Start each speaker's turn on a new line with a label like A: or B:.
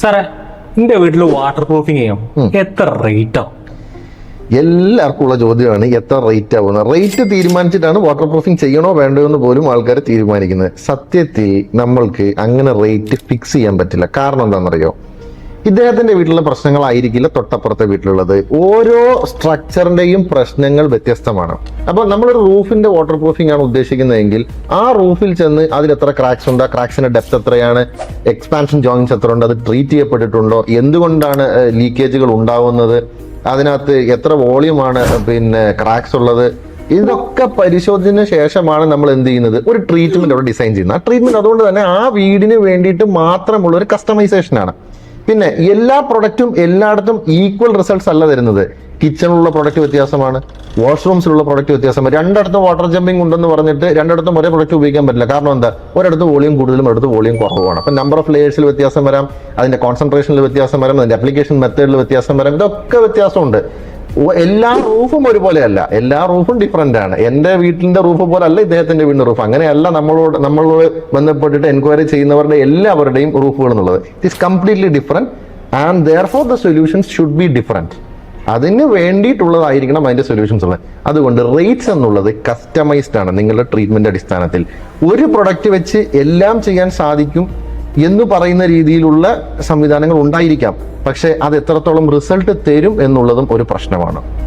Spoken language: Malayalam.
A: സാറേ എന്റെ വീട്ടിൽ വാട്ടർ പ്രൂഫിങ് ചെയ്യും എത്ര റേറ്റ് ആവും
B: എല്ലാവർക്കും ഉള്ള ചോദ്യമാണ് എത്ര റേറ്റ് ആവുന്നത് റേറ്റ് തീരുമാനിച്ചിട്ടാണ് വാട്ടർ പ്രൂഫിംഗ് ചെയ്യണോ വേണ്ടോ എന്ന് പോലും ആൾക്കാർ തീരുമാനിക്കുന്നത്. സത്യത്തിൽ നമ്മൾക്ക് അങ്ങനെ റേറ്റ് ഫിക്സ് ചെയ്യാൻ പറ്റില്ല. കാരണം എന്താണെന്നറിയോ? ഇദ്ദേഹത്തിന്റെ വീട്ടിലുള്ള പ്രശ്നങ്ങളായിരിക്കില്ല തൊട്ടപ്പുറത്തെ വീട്ടിലുള്ളത്. ഓരോ സ്ട്രക്ചറിന്റെയും പ്രശ്നങ്ങൾ വ്യത്യസ്തമാണ്. അപ്പോൾ നമ്മളൊരു റൂഫിന്റെ വാട്ടർ പ്രൂഫിംഗ് ആണ് ഉദ്ദേശിക്കുന്നതെങ്കിൽ ആ റൂഫിൽ ചെന്ന് അതിൽ എത്ര ക്രാക്സ് ഉണ്ട് ക്രാക്സിന്റെ ഡെപ്ത് എത്രയാണ് എക്സ്പാൻഷൻ ജോയിൻസ് എത്ര ഉണ്ട് അത് ട്രീറ്റ് ചെയ്യപ്പെട്ടിട്ടുണ്ടോ എന്തുകൊണ്ടാണ് ലീക്കേജുകൾ ഉണ്ടാവുന്നത് അതിനകത്ത് എത്ര വോളിയമാണ് പിന്നെ ക്രാക്സ് ഉള്ളത് ഇതൊക്കെ പരിശോധിച്ചതിന് ശേഷമാണ് നമ്മൾ എന്ത് ചെയ്യുന്നത് ഒരു ട്രീറ്റ്മെന്റ് അവിടെ ഡിസൈൻ ചെയ്യുന്നത്. ആ ട്രീറ്റ്മെന്റ് അതുകൊണ്ട് തന്നെ ആ വീടിന് വേണ്ടിയിട്ട് മാത്രമുള്ള ഒരു കസ്റ്റമൈസേഷൻ ആണ്. പിന്നെ എല്ലാ പ്രൊഡക്റ്റും എല്ലായിടത്തും ഈക്വൽ റിസൾട്ട്സ് അല്ല തരുന്നത്. കിച്ചണിലുള്ള പ്രൊഡക്റ്റ് വ്യത്യാസമാണ് വാഷ്റൂംസിലുള്ള പ്രൊഡക്റ്റ് വ്യത്യാസമാണ്. രണ്ടിടത്തും വാട്ടർ ജമ്പിംഗ് ഉണ്ടെന്ന് പറഞ്ഞിട്ട് രണ്ടിടത്തും ഒരേ പ്രൊഡക്റ്റ് ഉപയോഗിക്കാൻ പറ്റില്ല. കാരണം എന്താ? ഒരിടത്ത് വോളിയം കൂടുതലും ഒരിടത്ത് വോളിയം കുറവാണ് അപ്പം നമ്പർ ഓഫ് ലേയേഴ്സിൽ വ്യത്യാസം വരാം അതിന്റെ കോൺസെൻട്രേഷനിൽ വ്യത്യാസം വരാം അതിന്റെ അപ്ലിക്കേഷൻ മെത്തേഡിൽ വ്യത്യാസം വരാം. ഇതൊക്കെ വ്യത്യാസമുണ്ട്. എല്ലാ റൂഫും ഒരുപോലെയല്ല. എല്ലാ റൂഫും ഡിഫറെന്റ് ആണ്. എന്റെ വീട്ടിന്റെ റൂഫ് പോലെ അല്ല ഇദ്ദേഹത്തിന്റെ വീടിന്റെ റൂഫ്. അങ്ങനെയല്ല നമ്മളോട് നമ്മളോട് ബന്ധപ്പെട്ടിട്ട് എൻക്വയറി ചെയ്യുന്നവരുടെ എല്ലാവരുടെയും റൂഫുകൾ എന്നുള്ളത്. It is completely different and therefore the solutions should be different അതിന് വേണ്ടിയിട്ടുള്ളതായിരിക്കണം അതിന്റെ സൊല്യൂഷൻസ് ഉള്ളത്. അതുകൊണ്ട് റേറ്റ്സ് എന്നുള്ളത് കസ്റ്റമൈസ്ഡ് ആണ് നിങ്ങളുടെ ട്രീറ്റ്മെന്റ് അടിസ്ഥാനത്തിൽ. ഒരു പ്രൊഡക്റ്റ് വെച്ച് എല്ലാം ചെയ്യാൻ സാധിക്കും എന്ന് പറയുന്ന രീതിയിലുള്ള സംവിധാനങ്ങൾ ഉണ്ടായിരിക്കാം. പക്ഷേ അത് എത്രത്തോളം റിസൾട്ട് തരും എന്നുള്ളതും ഒരു പ്രശ്നമാണ്.